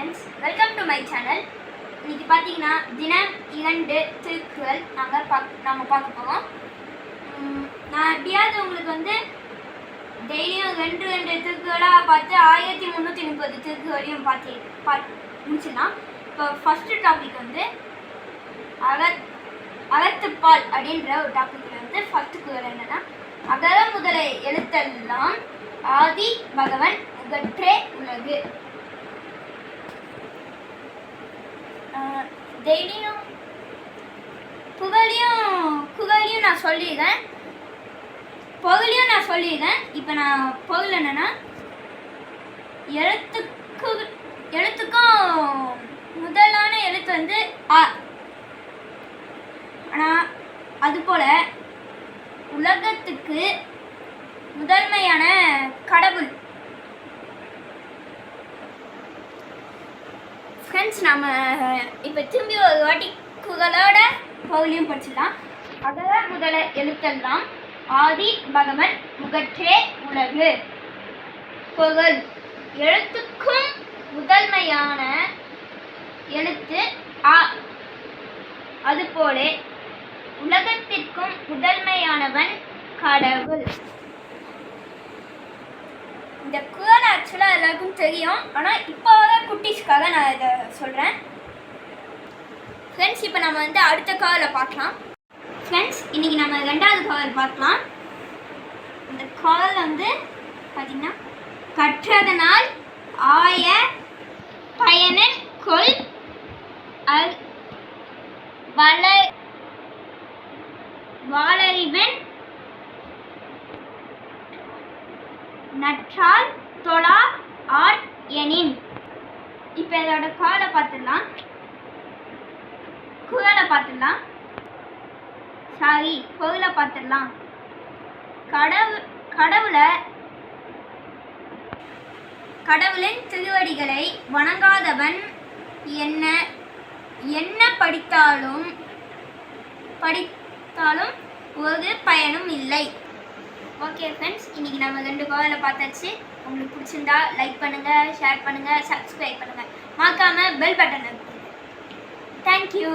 Friends welcome to my channel இன்னைக்கு பார்த்தீங்கன்னா தினம் இரண்டு திருக்குறள் நாங்கள் பாக் நம்ம பார்க்க போகிறோம் நான் எப்படியாவது உங்களுக்கு வந்து டெய்லியும் ரெண்டு ரெண்டு திருக்குறளாக பார்த்து ஆயிரத்தி முந்நூற்றி முப்பது திருக்குறளையும் பார்த்து பார்த்து முடிச்சிடலாம். இப்போ ஃபஸ்ட்டு டாபிக் வந்து அகத் அகத்துப்பால் அப்படின்ற ஒரு டாபிக்கில் வந்து ஃபஸ்ட்டு குரல் என்னன்னா அகர முதலை எழுத்தெல்லாம் ஆதி பகவன் உகற்றே உலகு. டெய்லியும் புகழையும் புகழையும் நான் சொல்லிடுறேன். புகழையும் நான் சொல்லிடுறேன். இப்போ நான் பொருள் என்னென்னா எழுத்துக்கு எழுத்துக்கும் முதலான எழுத்து வந்து ஆ ஆனால் அதுபோல் உலகத்துக்கு முதன்மையான கடவுள். ஃப்ரெண்ட்ஸ் நம்ம இப்போ திரும்பி ஒரு வாட்டி குகலோட பவுலியும் படிச்சிடலாம். அகல முதல எழுத்தெல்லாம் ஆதி பகவன் முகற்றே உலகு. புகழ் எழுத்துக்கும் முதன்மையான எழுத்து ஆ. அதுபோல உலகத்திற்கும் முதன்மையானவன் கடவுள். இந்த குரல் ஆக்சுவலாக எல்லாருக்கும் தெரியும். ஆனால் இப்போ குட்டீஸ்க்காக நான் இதை சொல்கிறேன் ஃப்ரெண்ட்ஸ் இப்போ நம்ம வந்து அடுத்த காவில் பார்க்கலாம். ஃப்ரெண்ட்ஸ் இன்றைக்கி நம்ம ரெண்டாவது காவல் பார்க்கலாம். இந்த கவல் வந்து பார்த்தீங்கன்னா கற்றதனால் ஆய பயனன் கொள் அல் வள வாழறிவன் நற்றால் தொழா ஆர் எனின். இப்போ இதோட காலை பார்த்துடலாம். குரலை பார்த்துடலாம். சாரி பொருளை பார்த்துடலாம். கடவு கடவுளை கடவுளின் திருவடிகளை வணங்காதவன் என்ன என்ன படித்தாலும் படித்தாலும் ஒரு பயனும் இல்லை. ஓகே ஃப்ரெண்ட்ஸ் இன்னைக்கு நம்ம ரெண்டு கோவில பார்த்தாச்சு. உங்களுக்கு பிடிச்சிருந்தா லைக் பண்ணுங்கள் ஷேர் பண்ணுங்கள் சப்ஸ்கிரைப் பண்ணுங்கள் மறக்காமல் பெல் பட்டன் தேங்க்யூ